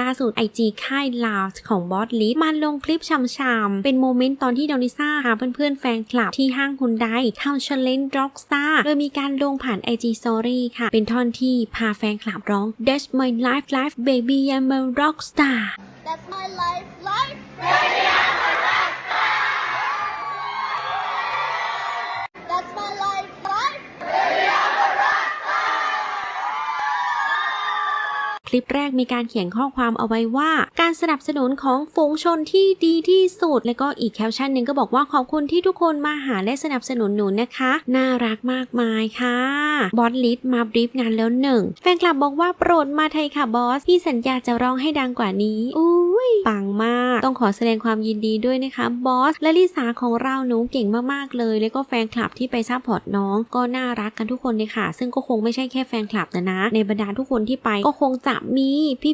ล่าสุดไอจีค่ายลาวของบอสลิฟมาลงคลิปชำๆเป็นโมเมนต์ตอนที่ดอนิซ่าหาเพื่อนๆแฟนคลับที่ห้างฮุนไดทำ Challenge Rockstar โดยมีการลงผ่านไอจีสอรี่ค่ะ เป็นท่อนที่พาแฟนคลับร้อง That's my life life baby I'm a rockstar That's my life, life. That's คลิปแรกมีการเขียนข้อความเอาไว้ว่า การสนับสนุนของฝูงชนที่ดีที่สุด แล้วก็อีกแคปชั่นหนึ่งก็บอกว่าขอบคุณที่ทุกคนมาหาและสนับสนุนหนูนะคะ น่ารักมากมายค่ะบอสลิสมาบรีฟงานแล้วหนึ่งแฟนคลับบอกว่าโปรดมาไทยค่ะบอสพี่สัญญาจะร้องให้ดังกว่านี้อู้ ยปังมาก ต้องขอแสดงความยินดีด้วยนะคะบอสและลิสาของเราหนูเก่งมากๆเลย แล้วก็แฟนคลับที่ไปซัพพอร์ตน้องก็น่ารักกันทุกคนเลยค่ะ ซึ่งก็คงไม่ใช่แค่แฟนคลับนะนะ ในบรรดาทุกคนที่ไปก็คงจะมี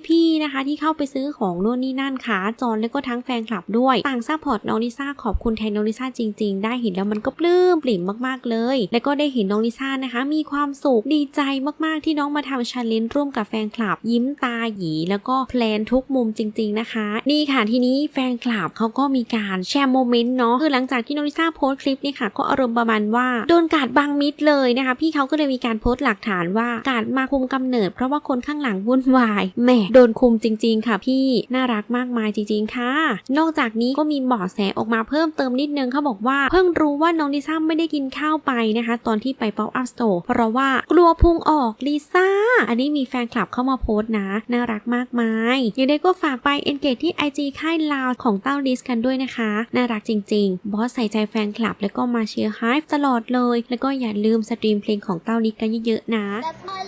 พี่ๆนะคะ ที่เข้าไปซื้อของโน่นนี่นั่นค่ะจอนแล้วก็ทั้งแฟนคลับด้วยต่างซัพพอร์ตน้องลิซ่าขอบคุณแทนน้องลิซ่าจริง ๆ ได้เห็นแล้วมันก็ปลื้มปลิ่มมากๆเลย แล้วก็ได้เห็นน้องลิซ่านะคะ มีความสุขดีใจมากๆที่น้องมาทำชาเลนจ์ร่วมกับแฟนคลับ ยิ้มตาหยีแล้วก็แพลนทุกมุมจริง ๆนะคะนี่ค่ะทีนี้แฟนคลับเขาก็มีการแชร์โมเมนต์เนาะคือหลังจากที่โน้องลิซ่าโพสต์คลิปนี่ค่ะ ก็อารมณ์ประมาณว่าโดนกาดบังมิดเลยนะคะ พี่เขาก็เลยมีการโพสต์หลักฐานว่ากาดมาคุมกำเนิด เพราะว่าคนข้างหลังวุ่นวายแหมโดนคุมจริง ๆ ค่ะ พี่น่ารักมากมายจริง ๆ ค่ะ นอกจากนี้ก็มีเบาะแสออกมาเพิ่มเติมนิดนึงเขาบอกว่าเพิ่งรู้ว่าน้องลิซ่าไม่ได้กินข้าวไปนะคะ ตอนที่ไป Pop Up Store เพราะว่ากลัวพุงออกลิซ่าอันนี้มีแฟนคลับเข้ามาโพสต์นะ น่ารักมากมายยังไงก็ฝากไปจที่ IG ค่ายลาวของเต้าลิสกันด้วยนะคะ น่ารักจริง ๆ บอสใส่ใจแฟนคลับ แล้วก็มาเชียร์ไฮฟ์ตลอดเลย แล้วก็อย่าลืมสตรีมเพลงของเต้าลิสกันเยอะๆนะ That's my.